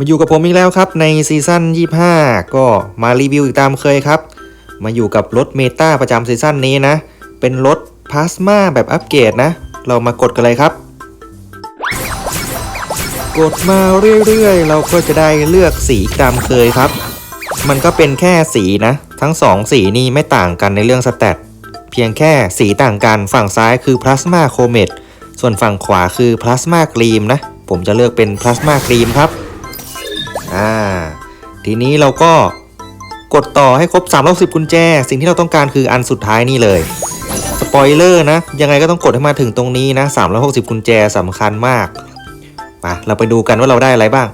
มาอยู่กับผมอีกแล้วครับในซีซั่น25 ก็มารีวิวอีกตามเคยครับ มาอยู่กับรถเมตาประจำซีซั่นนี้นะ เป็นรถพลาสมาแบบอัปเกรดนะ เรามากดกันเลยครับ กดมาเรื่อยๆ เราก็จะได้เลือกสีตามเคยครับ มันก็เป็นแค่สีนะ ทั้งสองสีนี้ไม่ต่างกันในเรื่องสแตทเพียงแค่สีต่างกันฝั่งซ้ายคือพลาสมาโคเมตส่วนฝั่งขวาคือพลาสมากรีมนะ ผมจะเลือกเป็นพลาสมากรีมครับ อ่าทีนี้เราก็กดต่อให้ครบ360กุญแจ สิ่งที่เราต้องการคืออันสุดท้ายนี่เลยสปอยเลอร์นะ ยังไงก็ต้องกดให้มาถึงตรงนี้นะ360 กุญแจสำคัญมากมาเราไปดูกันว่าเราได้อะไรบ้าง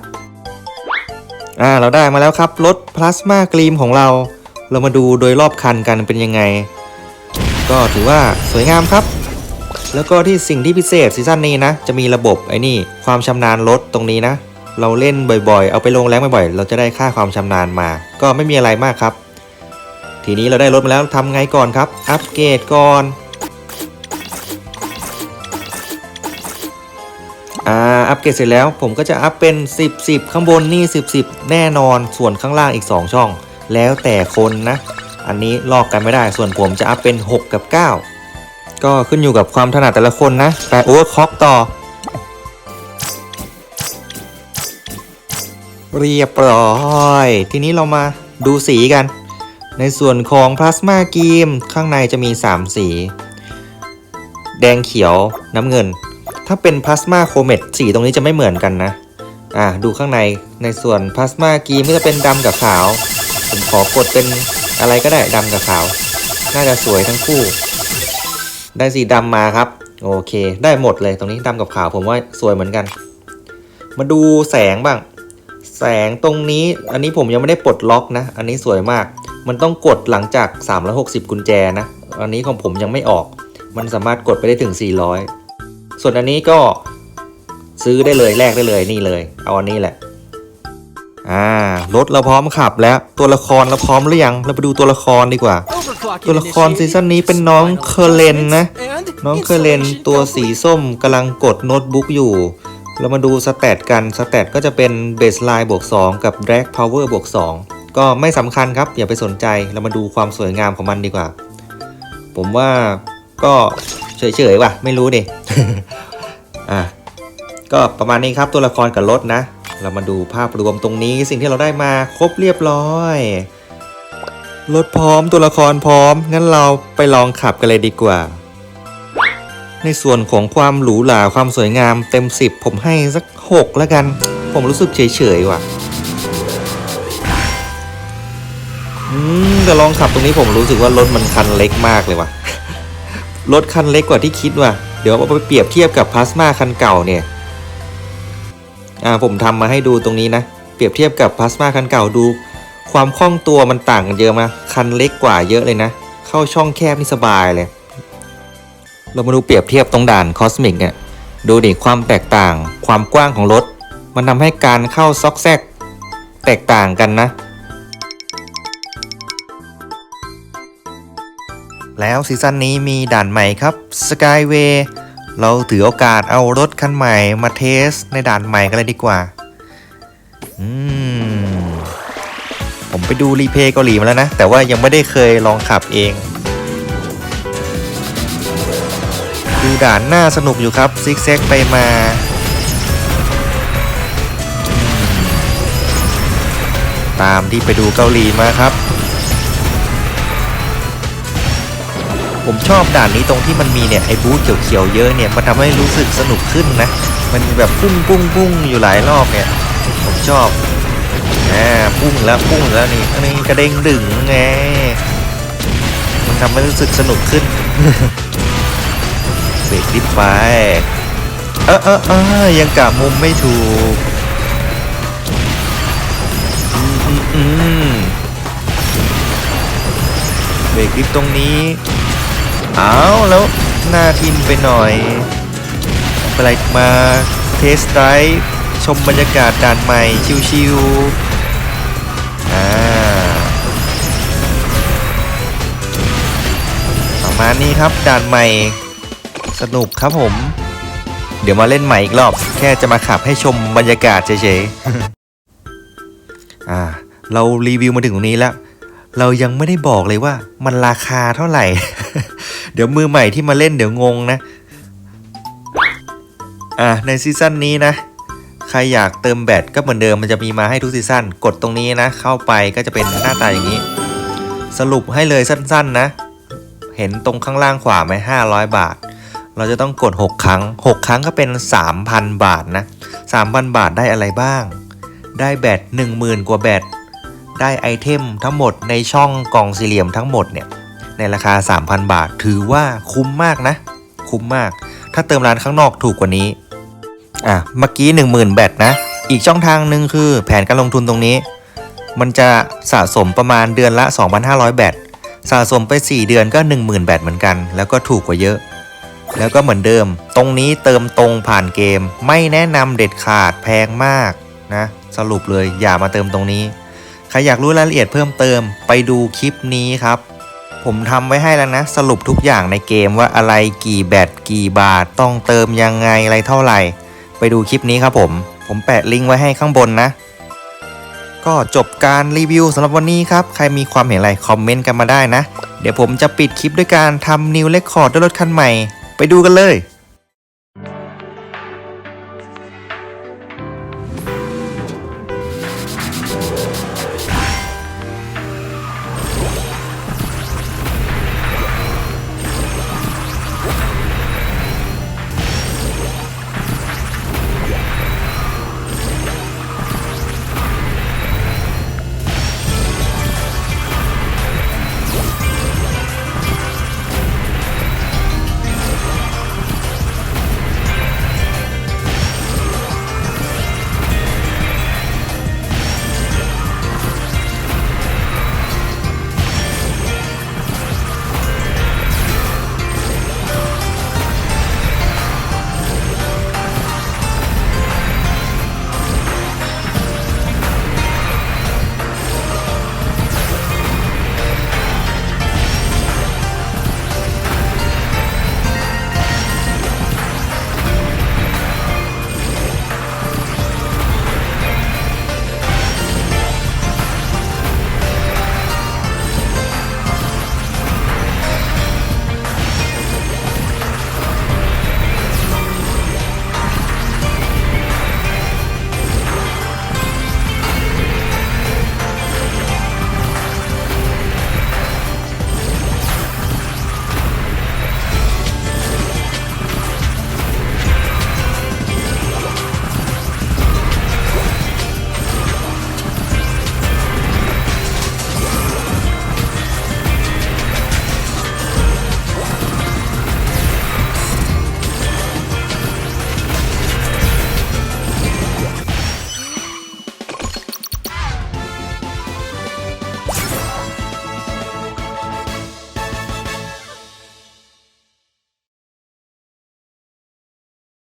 อ่าเราได้มาแล้วครับรถพลาสมากรีมของเรา เรามาดูโดยรอบคันกันเป็นยังไง ก็ถือว่าสวยงามครับ แล้วก็ที่สิ่งที่พิเศษซีซั่นนี้นะ จะมีระบบไอ้นี่ความชำนาญรถตรงนี้นะ เราเล่นบ่อยๆ เอาไปลงแรงบ่อยๆ เราจะได้ค่าความชำนาญมา ก็ไม่มีอะไรมากครับ ทีนี้เราได้รถมาแล้วทำไงก่อนครับ อัปเกรดก่อน อ่า อัปเกรดเสร็จแล้วผมก็จะอัพเป็น 10 10 ข้างบนนี่ 10 10 แน่นอน ส่วนข้างล่างอีก 2 ช่อง แล้วแต่คนนะ อันนี้ลอกกันไม่ได้ ส่วนผมจะอัพเป็น 6 กับ 9 ก็ขึ้นอยู่กับความถนัดแต่ละคนนะ ไปโอเวอร์คล็อกต่อ เรียบร้อย ทีนี้เรามาดูสีกัน ในส่วนของพลาสมากีมข้างในจะมี 3 สี แดงเขียวน้ำเงิน ถ้าเป็นพลาสมาโคเมตสีตรงนี้จะไม่เหมือนกันนะ อ่าดูข้างในในส่วนพลาสมากีมก็จะเป็นดำกับขาวผมขอกดเป็นอะไรก็ได้ดำกับขาว น่าจะสวยทั้งคู่ ได้สีดำมาครับ โอเค ได้หมดเลยตรงนี้ดำกับขาวผมว่าสวยเหมือนกัน มาดูแสงบ้าง แสงตรงนี้อันนี้ผมยังไม่ได้ปลดล็อกนะ อันนี้สวยมาก มันต้องกดหลังจาก 360 กุญแจนะ อันนี้ของผมยังไม่ออก มันสามารถกดไปได้ถึง 400 ส่วนอันนี้ก็ซื้อได้เลยแลกได้เลยนี่เลย เอาอันนี้แหละ อ่ารถเราพร้อมขับแล้วตัวละครเราพร้อมหรือยังเราไปดูตัวละครดีกว่า ตัวละครซีซั่นนี้เป็นน้องเคอร์เลนนะ น้องเคอร์เลนตัวสีส้มกำลังกดโน้ตบุ๊กอยู่ เรามาดูสแตทกันสแตทก็จะเป็นเบสไลน์บวก2 กับ Drag Power บวก2ก็ไม่สำคัญครับ อย่าไปสนใจเรามาดูความสวยงามของมันดีกว่า ผมว่าก็เฉยๆว่ะ ไม่รู้ดิอะก็ประมาณนี้ครับตัวละครกับรถนะ เรามาดูภาพรวมตรงนี้สิ่งที่เราได้มาครบเรียบร้อยรถพร้อมตัวละครพร้อม งั้นเราไปลองขับกันเลยดีกว่า ในส่วนของความหรูหราความสวยงามเต็ม 10 ผมให้สัก 6 แล้วกัน ผมรู้สึกเฉยๆว่ะแต่ลองขับตรงนี้ผมรู้สึกว่ารถมันคันเล็กมากเลยว่ะ รถคันเล็กกว่าที่คิดว่ะ เดี๋ยวเอาไปเปรียบเทียบกับพลาสมาคันเก่าเนี่ย อ่าผมทำมาให้ดูตรงนี้นะ เปรียบเทียบกับพลาสมาคันเก่าดู ความคล่องตัวมันต่างกันเยอะมาคันเล็กกว่าเยอะเลยนะ เข้าช่องแคบนี่สบายเลย เรามาดูเปรียบเทียบตรงด่านคอสมิกเนี่ยดูดิความแตกต่าง ความกว้างของรถ มันทำให้การเข้าซอกแซก แตกต่างกันนะ แล้วซีซั่นนี้มีด่านใหม่ครับ Skyway เราถือโอกาสเอารถคันใหม่มาเทสในด่านใหม่กันเลยดีกว่า อืม ผมไปดูรีเพย์เกาหลีมาแล้วนะ แต่ว่ายังไม่ได้เคยลองขับเอง ดูด่านหน้าสนุกอยู่ครับซิกแซกไปมาตามที่ไปดูเกาหลีมาครับ ผมชอบด่านนี้ตรงที่มันมีเนี่ยไอ้บูธเขียวๆเยอะเนี่ยมันทำให้รู้สึกสนุกขึ้นนะ มันแบบพุ่งพุ่งพุ่งอยู่หลายรอบเนี่ย ผมชอบอ่าพุ่งแล้วพุ่งแล้วนี่อันนี้กระเด้งดึงไง มันทำให้รู้สึกสนุกขึ้น รกดิฟไป เออเออเออยังกะมุมไม่ถูก อืมอืมอืมเบรกดิฟตรงนี้ เอาแล้วหน้าทิมไปหน่อยไปไรมาเทสไดรฟ์ชมบรรยากาศด่านใหม่ชิวๆอ่าประมาณนี้ครับด่านใหม่ สนุกครับผม เดี๋ยวมาเล่นใหม่อีกรอบ แค่จะมาขับให้ชมบรรยากาศเฉยๆอ่า เรารีวิวมาถึงตรงนี้แล้ว เรายังไม่ได้บอกเลยว่ามันราคาเท่าไหร่ เดี๋ยวมือใหม่ที่มาเล่นเดี๋ยวงงนะ อ่าในซีซั่นนี้นะใครอยากเติมแบตก็เหมือนเดิมมันจะมีมาให้ทุกซีซั่นกดตรงนี้นะ เข้าไปก็จะเป็นหน้าตาอย่างนี้ สรุปให้เลยสั้นๆนะ เห็นตรงข้างล่างขวาไหม500 บาท เราจะต้องกด 6 ครั้ง 6 ครั้งก็เป็น 3,000 บาทนะ 3,000 บาทได้อะไรบ้าง ได้แบต10,000 กว่าแบต ได้ไอเทมทั้งหมดในช่องกล่องสี่เหลี่ยมทั้งหมดเนี่ยในราคา 3,000 บาท ถือว่าคุ้มมากนะ คุ้มมาก ถ้าเติมร้านข้างนอกถูกกว่านี้ อะ เมื่อกี้ 10,000 แบตนะ อีกช่องทางหนึ่งคือแผนการลงทุนตรงนี้ มันจะสะสมประมาณเดือนละ 2,500 แบต สะสมไป 4 เดือนก็ 10,000 แบตเหมือนกัน แล้วก็ถูกกว่าเยอะ แล้วก็เหมือนเดิม ตรงนี้เติมตรงผ่านเกม ไม่แนะนำเด็ดขาดแพงมากนะสรุปเลยอย่ามาเติมตรงนี้ ใครอยากรู้รายละเอียดเพิ่มเติมไปดูคลิปนี้ครับ ผมทำไว้ให้แล้วนะ สรุปทุกอย่างในเกมว่าอะไรกี่แบตกี่บาทต้องเติมยังไงอะไรเท่าไหร่ ไปดูคลิปนี้ครับผม ผมแปะลิงก์ไว้ให้ข้างบนนะ ก็จบการรีวิวสำหรับวันนี้ครับ ใครมีความเห็นอะไรคอมเมนต์กันมาได้นะ เดี๋ยวผมจะปิดคลิปด้วยการทำนิวเรคคอร์ดด้วยรถคันใหม่ ไปดูกันเลย